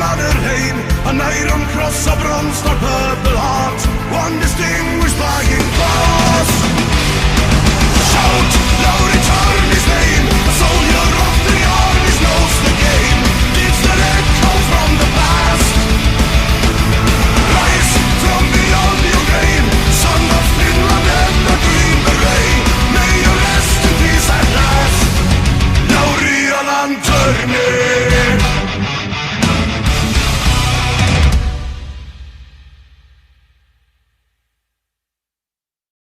Mannerheim, a An iron cross of bronze, not purple heart, one distinguished flying by